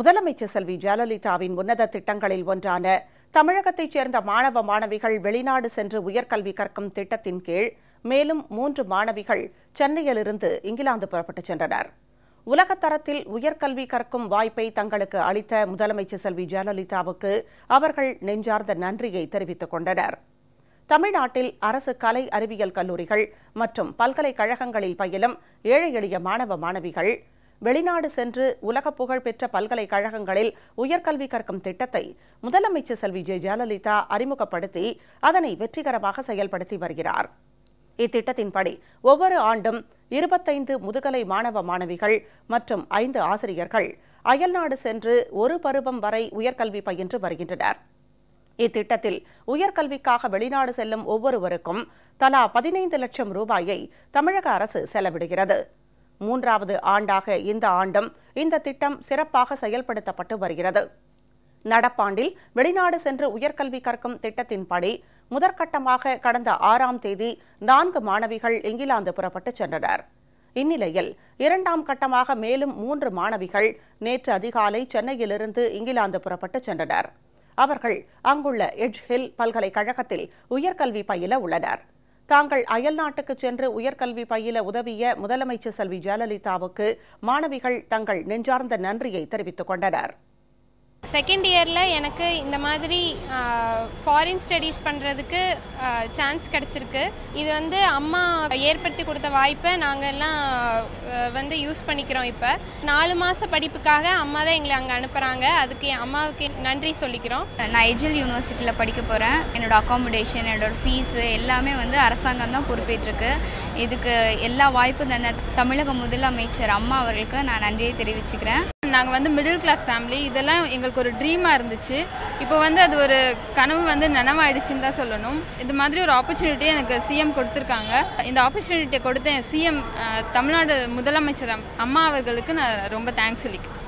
முதலமைச்சர் செல்வி ஜெயலலிதாவின் உன்னத திட்டங்களில் ஒன்றான தமிழகத்தைச் சேர்ந்த மாணவ மாணவிகள் வெளிநாடு சென்று உயர்கல்வி கற்கும் திட்டத்தின் கீழ் மேலும் மூன்று மாணவிகள் சென்னையிலிருந்து இங்கிலாந்து புறப்பட்டுச் சென்றனர். உலகத்தரத்தில் உயர்கல்வி கற்கும் வாய்ப்பை தங்களுக்கு அளித்த முதலமைச்சர் செல்வி ஜெயலலிதாவுக்கு அவர்கள் நெஞ்சார்ந்த நன்றியை தெரிவித்துக் கொண்டனர். தமிழ்நாட்டில் அரசு கலை அறிவியல் கல்லூரிகள் மற்றும் பல்கலைக்கழகங்களில் பயிலும் ஏழை எளிய மாணவ மாணவிகள் வெளிநாடு சென்று உலக புகழ் பெற்ற பல்கலைக்கழகங்களில் உயர்கல்வி கற்கும் திட்டத்தை முதலமைச்சர் செல்வி ஜெ. ஜெயலலிதா அறிமுகப்படுத்தி அதனை வெற்றிகரமாக செயல்படுத்தி வருகிறார். இத்திட்டத்தின்படி ஒவ்வொரு ஆண்டும் இருபத்தைந்து முதுகலை மாணவ மாணவிகள் மற்றும் ஐந்து ஆசிரியர்கள் அயல்நாடு சென்று ஒரு பருவம் வரை உயர்கல்வி பயின்று வருகின்றனர். இத்திட்டத்தில் உயர்கல்விக்காக வெளிநாடு செல்லும் ஒவ்வொருவருக்கும் தலா பதினைந்து லட்சம் ரூபாயை தமிழக அரசு செலவிடுகிறது. மூன்றாவது ஆண்டாக இந்த ஆண்டும் இந்த திட்டம் சிறப்பாக செயல்படுத்தப்பட்டு வருகிறது. நடப்பாண்டில் வெளிநாடு சென்று உயர்கல்வி கற்கும் திட்டத்தின்படி முதற்கட்டமாக கடந்த ஆறாம் தேதி நான்கு மாணவிகள் இங்கிலாந்து புறப்பட்டுச் சென்றனர். இந்நிலையில் இரண்டாம் கட்டமாக மேலும் மூன்று மாணவிகள் நேற்று அதிகாலை சென்னையிலிருந்து இங்கிலாந்து புறப்பட்டுச் சென்றனர். அவர்கள் அங்குள்ள எட்ஜ் ஹில் பல்கலைக்கழகத்தில் உயர்கல்வி பயில உள்ளனர். தாங்கள் அயல் நாட்டுக்கு சென்று உயர்கல்வி பயில உதவிய முதலமைச்சர் செல்வி ஜெயலலிதாவுக்கு மாணவிகள் தங்கள் நெஞ்சார்ந்த நன்றியை தெரிவித்துக் கொண்டனர். செகண்ட் இயரில் எனக்கு இந்த மாதிரி ஃபாரின் ஸ்டடீஸ் பண்ணுறதுக்கு சான்ஸ் கிடச்சிருக்கு. இது வந்து அம்மா ஏற்படுத்தி கொடுத்த வாய்ப்பை நாங்கள்லாம் வந்து யூஸ் பண்ணிக்கிறோம் இப்போ. நாலு மாத படிப்புக்காக அம்மா தான் எங்களை அங்கே அனுப்புகிறாங்க அதுக்கு என் அம்மாவுக்கு நன்றி சொல்லிக்கிறோம். நான் எஜில் யூனிவர்சிட்டியில் படிக்க போகிறேன் என்னோட அக்காமடேஷன் என்னோட ஃபீஸு எல்லாமே வந்து அரசாங்கம் தான் பொறுப்பேற்றிருக்கு. இதுக்கு எல்லா வாய்ப்பும் தந்த தமிழக முதலமைச்சர் அம்மா அவர்களுக்கு நான் நன்றியை தெரிவிச்சுக்கிறேன். நாங்கள் வந்து மிடில் கிளாஸ் ஃபேமிலி இதெல்லாம் எங்களுக்கு ஒரு ட்ரீமாக இருந்துச்சு. இப்போ வந்து அது ஒரு கனவு வந்து நனவாயிடுச்சுன்னு தான் சொல்லணும். இது மாதிரி ஒரு ஆப்பர்ச்சுனிட்டி எனக்கு சிஎம் கொடுத்துருக்காங்க. இந்த ஆப்பர்ச்சுனிட்டியை கொடுத்த சிஎம் தமிழ்நாடு முதலமைச்சர் அம்மா அவர்களுக்கு நான் ரொம்ப தேங்க்ஸ் சொல்லிக்கிறேன்.